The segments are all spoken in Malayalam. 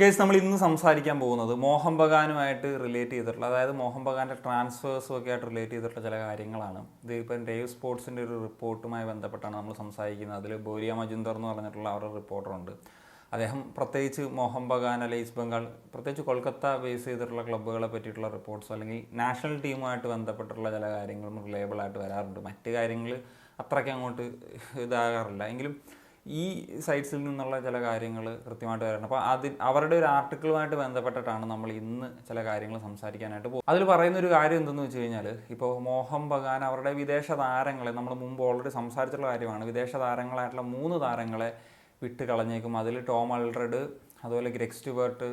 ഗൈസ് നമ്മൾ ഇന്ന് സംസാരിക്കാൻ പോകുന്നത് മോഹൻ ബഗാനുമായിട്ട് റിലേറ്റ് ചെയ്തിട്ടുള്ള അതായത് മോഹൻ ബഗാന്റെ ട്രാൻസ്ഫേഴ്സും ഒക്കെ ആയിട്ട് റിലേറ്റ് ചെയ്തിട്ടുള്ള ചില കാര്യങ്ങളാണ്. ഇത് ഇപ്പം ഡേവ് സ്പോർട്സിന്റെ ഒരു റിപ്പോർട്ടുമായി ബന്ധപ്പെട്ടാണ് നമ്മൾ സംസാരിക്കുന്നത്. അതിൽ ബോരിയ മജുന്ദർ എന്ന് പറഞ്ഞിട്ടുള്ള അവരുടെ റിപ്പോർട്ടറുണ്ട് അദ്ദേഹം പ്രത്യേകിച്ച് മോഹൻ ബഗാൻ അല്ലെ ഈസ്റ്റ് ബംഗാൾ പ്രത്യേകിച്ച് കൊൽക്കത്ത ബേസ് ചെയ്തിട്ടുള്ള ക്ലബ്ബുകളെ പറ്റിയിട്ടുള്ള റിപ്പോർട്ട്സോ അല്ലെങ്കിൽ നാഷണൽ ടീമുമായിട്ട് ബന്ധപ്പെട്ടുള്ള ചില കാര്യങ്ങളും റിലേബിളായിട്ട് വരാറുണ്ട്. മറ്റ് കാര്യങ്ങൾ അത്രയ്ക്ക് അങ്ങോട്ട് ഇതാകാറില്ല. എങ്കിലും ഈ സൈറ്റ്സിൽ നിന്നുള്ള ചില കാര്യങ്ങൾ കൃത്യമായിട്ട് വരണം അപ്പോൾ അതിൽ അവരുടെ ഒരു ആർട്ടിക്കിളുമായിട്ട് ബന്ധപ്പെട്ടിട്ടാണ് നമ്മൾ ഇന്ന് ചില കാര്യങ്ങൾ സംസാരിക്കാനായിട്ട് പോകും അതിൽ പറയുന്ന ഒരു കാര്യം എന്തെന്ന് വെച്ച് കഴിഞ്ഞാൽ ഇപ്പോൾ മോഹൻ ബഗാൻ അവരുടെ വിദേശ താരങ്ങളെ നമ്മൾ മുമ്പ് ഓൾറെഡി സംസാരിച്ചിട്ടുള്ള കാര്യമാണ്. വിദേശ താരങ്ങളായിട്ടുള്ള മൂന്ന് താരങ്ങളെ വിട്ട് കളഞ്ഞേക്കും അതിൽ ടോം അൾഡ്രഡ് അതുപോലെ ഗ്രെഗ് സ്റ്റുവേർട്ട്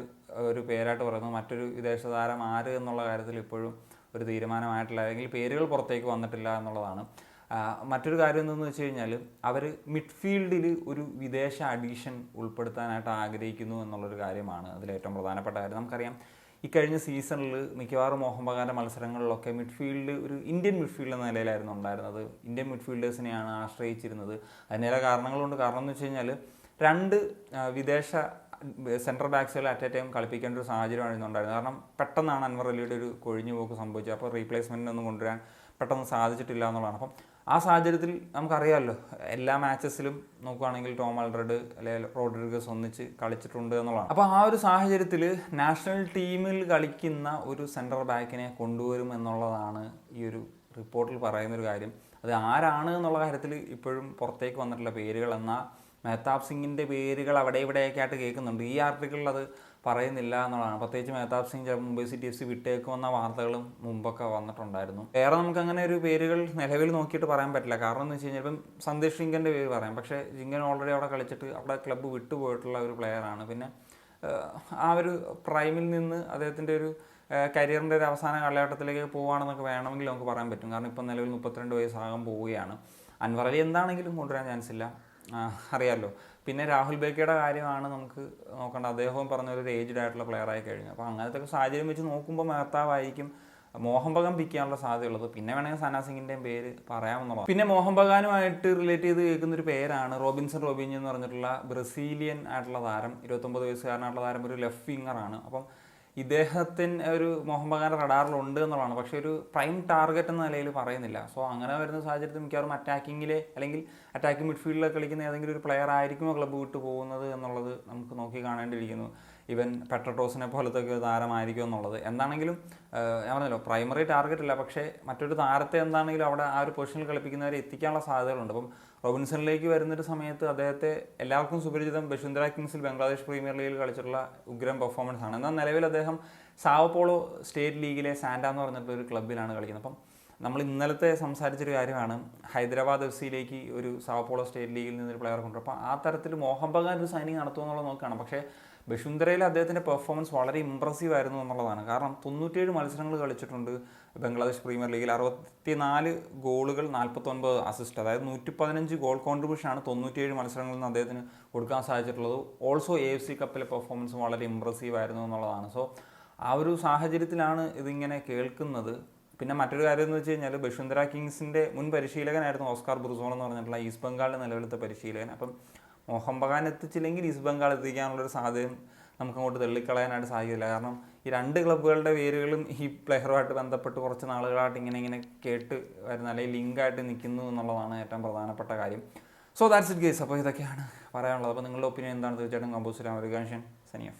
ഒരു പേരായിട്ട് പറയുന്നത് മറ്റൊരു വിദേശ താരം ആര് എന്നുള്ള കാര്യത്തിൽ ഇപ്പോഴും ഒരു തീരുമാനമായിട്ടില്ല. അല്ലെങ്കിൽ പേരുകൾ പുറത്തേക്ക് വന്നിട്ടില്ല എന്നുള്ളതാണ്. മറ്റൊരു കാര്യം എന്തെന്ന് വെച്ച് കഴിഞ്ഞാൽ അവർ മിഡ്ഫീൽഡിൽ ഒരു വിദേശ അഡീഷൻ ഉൾപ്പെടുത്താനായിട്ട് ആഗ്രഹിക്കുന്നു എന്നുള്ളൊരു കാര്യമാണ് അതിലേറ്റവും പ്രധാനപ്പെട്ട കാര്യം. നമുക്കറിയാം ഈ കഴിഞ്ഞ സീസണിൽ മിക്കവാറും മോഹൻ ബഗാന്റെ മത്സരങ്ങളിലൊക്കെ മിഡ്ഫീൽഡ് ഒരു ഇന്ത്യൻ മിഡ്ഫീൽഡ് എന്ന നിലയിലായിരുന്നു ഉണ്ടായിരുന്നത്. ഇന്ത്യൻ മിഡ്ഫീൽഡേഴ്സിനെയാണ് ആശ്രയിച്ചിരുന്നത്. അതിന് ചില കാരണങ്ങളുണ്ട്. കാരണം എന്ന് വെച്ച് കഴിഞ്ഞാൽ രണ്ട് വിദേശ സെൻട്രൽ ബാക്സുകൾ അറ്റ് എ ടൈം കളിപ്പിക്കേണ്ട ഒരു സാഹചര്യമാണ് ഉണ്ടായിരുന്നത്. കാരണം പെട്ടെന്നാണ് അൻവർ അലിയുടെ ഒരു കൊഴിഞ്ഞു പോക്ക് സംഭവിച്ചത്. അപ്പോൾ റീപ്ലേസ്മെന്റിനൊന്നും കൊണ്ടുവരാൻ പെട്ടെന്ന് സാധിച്ചിട്ടില്ല എന്നുള്ളതാണ്. അപ്പം ആ സാഹചര്യത്തിൽ നമുക്കറിയാമല്ലോ എല്ലാ മാച്ചസിലും നോക്കുകയാണെങ്കിൽ ടോം ആൽഡ്രഡ് അല്ലെങ്കിൽ റോഡ്രിഗസ് ഒന്നിച്ച് കളിച്ചിട്ടുണ്ട് എന്നുള്ളതാണ്. അപ്പോൾ ആ ഒരു സാഹചര്യത്തിൽ നാഷണൽ ടീമിൽ കളിക്കുന്ന ഒരു സെൻട്രൽ ബാക്കിനെ കൊണ്ടുവരും എന്നുള്ളതാണ് ഈ ഒരു റിപ്പോർട്ടിൽ പറയുന്നൊരു കാര്യം. അത് ആരാണ് എന്നുള്ള കാര്യത്തിൽ ഇപ്പോഴും പുറത്തേക്ക് വന്നിട്ടുള്ള പേരുകൾ. എന്നാൽ മെഹ്താബ് സിംഗിന്റെ പേരുകൾ അവിടെ ഇവിടെയൊക്കെ ആയിട്ട് കേൾക്കുന്നുണ്ട്. ഈ ആർട്ടിക്കിളിൽ അത് പറയുന്നില്ല എന്നുള്ളതാണ്. പ്രത്യേകിച്ച് Mehtab Singh Mumbai city F C വിട്ടേക്കുമെന്ന വാർത്തകളും മുമ്പൊക്കെ വന്നിട്ടുണ്ടായിരുന്നു. വേറെ നമുക്ക് അങ്ങനെ ഒരു പേരുകൾ നിലവിൽ നോക്കിയിട്ട് പറയാൻ പറ്റില്ല. കാരണം എന്ന് വെച്ച് കഴിഞ്ഞാൽ ഇപ്പം സന്ദേശ് ജിങ്കന്റെ പേര് പറയാം. പക്ഷേ ജിങ്കൻ ഓൾറെഡി അവിടെ കളിച്ചിട്ട് അവിടെ ക്ലബ്ബ് വിട്ടുപോയിട്ടുള്ള ഒരു പ്ലെയറാണ് പിന്നെ ആ ഒരു പ്രൈമിൽ നിന്ന് അദ്ദേഹത്തിന്റെ ഒരു കരിയറിന്റെ ഒരു അവസാന കാലഘട്ടത്തിലേക്ക് പോവുകയാണെന്നൊക്കെ വേണമെങ്കിൽ നമുക്ക് പറയാൻ പറ്റും. കാരണം ഇപ്പം നിലവിൽ മുപ്പത്തിരണ്ട് വയസ്സാകാൻ പോവുകയാണ്. അൻവർ അലി എന്താണെങ്കിലും കൊണ്ടുവരാൻ ചാൻസ് ഇല്ല. അറിയാമല്ലോ പിന്നെ രാഹുൽ ബേക്കയുടെ കാര്യമാണ് നമുക്ക് നോക്കേണ്ടത് അദ്ദേഹവും പറഞ്ഞ ഒരു ഏജ്ഡ് ആയിട്ടുള്ള പ്ലെയർ ആയി കഴിഞ്ഞു. അപ്പോൾ അങ്ങനത്തെ ഒക്കെ സാഹചര്യം വെച്ച് നോക്കുമ്പോൾ മേർത്താവായിരിക്കും മോഹൻ ബഗാൻ പിക്ക് ചെയ്യാനുള്ള സാധ്യതയുള്ളത്. പിന്നെ വേണമെങ്കിൽ സനാ സിംഗിന്റെയും പേര് പറയാമെന്നുള്ളത് പിന്നെ മോഹൻ ബഗാനുമായിട്ട് റിലേറ്റ് ചെയ്ത് കേൾക്കുന്ന ഒരു പേരാണ് റോബിൻസൺ റോബിൻ എന്ന് പറഞ്ഞിട്ടുള്ള ബ്രസീലിയൻ ആയിട്ടുള്ള താരം ഇരുപത്തൊമ്പത് വയസ്സുകാരനായിട്ടുള്ള താരം ഒരു ലെഫ്റ്റ് വിങ്ങറാണ് അപ്പം ഇദ്ദേഹത്തിന് ഒരു മോഹൻ ബഗാന്റെ റഡാറിലുണ്ട് എന്നുള്ളതാണ്. പക്ഷേ ഒരു പ്രൈം ടാർഗറ്റ് എന്ന നിലയിൽ പറയുന്നില്ല. സോ അങ്ങനെ വരുന്ന സാഹചര്യത്തിൽ മിക്കവാറും അറ്റാക്കിങ്ങിൽ അല്ലെങ്കിൽ അറ്റാക്കിംഗ് മിഡ്ഫീൽഡിലൊക്കെ കളിക്കുന്ന ഏതെങ്കിലും ഒരു പ്ലെയർ ആയിരിക്കുമോ ക്ലബ്ബ് വിട്ടു പോകുന്നത് എന്നുള്ളത് നമുക്ക് നോക്കി കാണേണ്ടിയിരിക്കുന്നു. ഇവൻ പെട്രട്ടോസിനെ പോലത്തെ ഒരു താരമായിരിക്കും എന്നുള്ളത്. എന്താണെങ്കിലും ഞാൻ പറഞ്ഞല്ലോ പ്രൈമറി ടാർഗറ്റ് അല്ല പക്ഷേ മറ്റൊരു താരത്തെ എന്താണെങ്കിലും അവിടെ ആ ഒരു പൊസിഷനിൽ കളിപ്പിക്കുന്നവരെ എത്തിക്കാനുള്ള സാധ്യതകളുണ്ട്. അപ്പം റോബിൻസണിലേക്ക് വരുന്നൊരു സമയത്ത് അദ്ദേഹത്തെ എല്ലാവർക്കും സുപരിചിതം ബഷുന്ധര കിങ്സിൽ ബംഗ്ലാദേശ് പ്രീമിയർ ലീഗിൽ കളിച്ചിട്ടുള്ള ഉഗ്രം പെർഫോമൻസ് ആണ്. എന്നാൽ നിലവിൽ അദ്ദേഹം സാവപ്പോളോ സ്റ്റേറ്റ് ലീഗിലെ സാൻഡ എന്ന് പറഞ്ഞിട്ടുള്ള ഒരു ക്ലബ്ബിലാണ് കളിക്കുന്നത്. അപ്പം നമ്മൾ ഇന്നലത്തെ സംസാരിച്ചൊരു കാര്യമാണ് ഹൈദരാബാദ് എഫ് സിയിലേക്ക് ഒരു സാവപ്പോളോ സ്റ്റേറ്റ് ലീഗിൽ നിന്നൊരു പ്ലെയർ കൊണ്ടുവരും അപ്പോൾ ആ തരത്തിൽ മോഹൻ ബഗാൻ ഒരു സൈനിങ് നടത്തുമെന്നുള്ളത് നോക്കുകയാണ്. പക്ഷേ ബഷുന്ധരയിൽ അദ്ദേഹത്തിന്റെ പെർഫോമൻസ് വളരെ ഇമ്പ്രസീവ് ആയിരുന്നു എന്നുള്ളതാണ്. കാരണം തൊണ്ണൂറ്റിയേഴ് മത്സരങ്ങൾ കളിച്ചിട്ടുണ്ട് ബംഗ്ലാദേശ് പ്രീമിയർ ലീഗിൽ. അറുപത്തിനാല് ഗോളുകൾ നാൽപ്പത്തൊൻപത് അസിസ്റ്റ് അതായത് നൂറ്റി പതിനഞ്ച് ഗോൾ കോൺട്രിബ്യൂഷനാണ് തൊണ്ണൂറ്റിയേഴ് മത്സരങ്ങളിൽ നിന്ന് അദ്ദേഹത്തിന് കൊടുക്കാൻ സാധിച്ചിട്ടുള്ളത്. ഓൾസോ എ എഫ് സി കപ്പിലെ പെർഫോമൻസ് വളരെ ഇമ്പ്രസീവ് ആയിരുന്നു എന്നുള്ളതാണ്. സോ ആ ഒരു സാഹചര്യത്തിലാണ് ഇതിങ്ങനെ കേൾക്കുന്നത്. പിന്നെ മറ്റൊരു കാര്യം എന്ന് വെച്ച് കഴിഞ്ഞാൽ ബഷുന്ധര കിങ്സിന്റെ മുൻ പരിശീലകനായിരുന്നു ഓസ്കാർ ബ്രുസോൺ എന്ന് പറഞ്ഞിട്ടുള്ള ഈസ്റ്റ് ബംഗാളിന്റെ നിലവിലത്തെ പരിശീലകൻ. അപ്പം മോഹൻ ബഗാൻ എത്തിച്ചില്ലെങ്കിൽ ഈസ്റ്റ് ബംഗാൾ എത്തിക്കാനുള്ളൊരു സാധ്യത നമുക്ക് അങ്ങോട്ട് തള്ളിക്കളയാനായിട്ട് സാധ്യതയില്ല കാരണം ഈ രണ്ട് ക്ലബ്ബുകളുടെ പേരുകളും ഈ പ്ലെയറുമായിട്ട് ബന്ധപ്പെട്ട് കുറച്ച് നാളുകളായിട്ട് ഇങ്ങനെ ഇങ്ങനെ കേട്ട് വരുന്ന അല്ലെങ്കിൽ ലിങ്കായിട്ട് നിൽക്കുന്നു എന്നുള്ളതാണ് ഏറ്റവും പ്രധാനപ്പെട്ട കാര്യം. സോ ദാറ്റ്സ് ഇറ്റ് ഗേസ് അപ്പോൾ ഇതൊക്കെയാണ് പറയാനുള്ളത്. അപ്പോൾ നിങ്ങളുടെ ഒപ്പീനിയൻ എന്താണ്? തീർച്ചയായിട്ടും കമ്പോസ് രാമരുകാൻഷൻ സനിയഫ്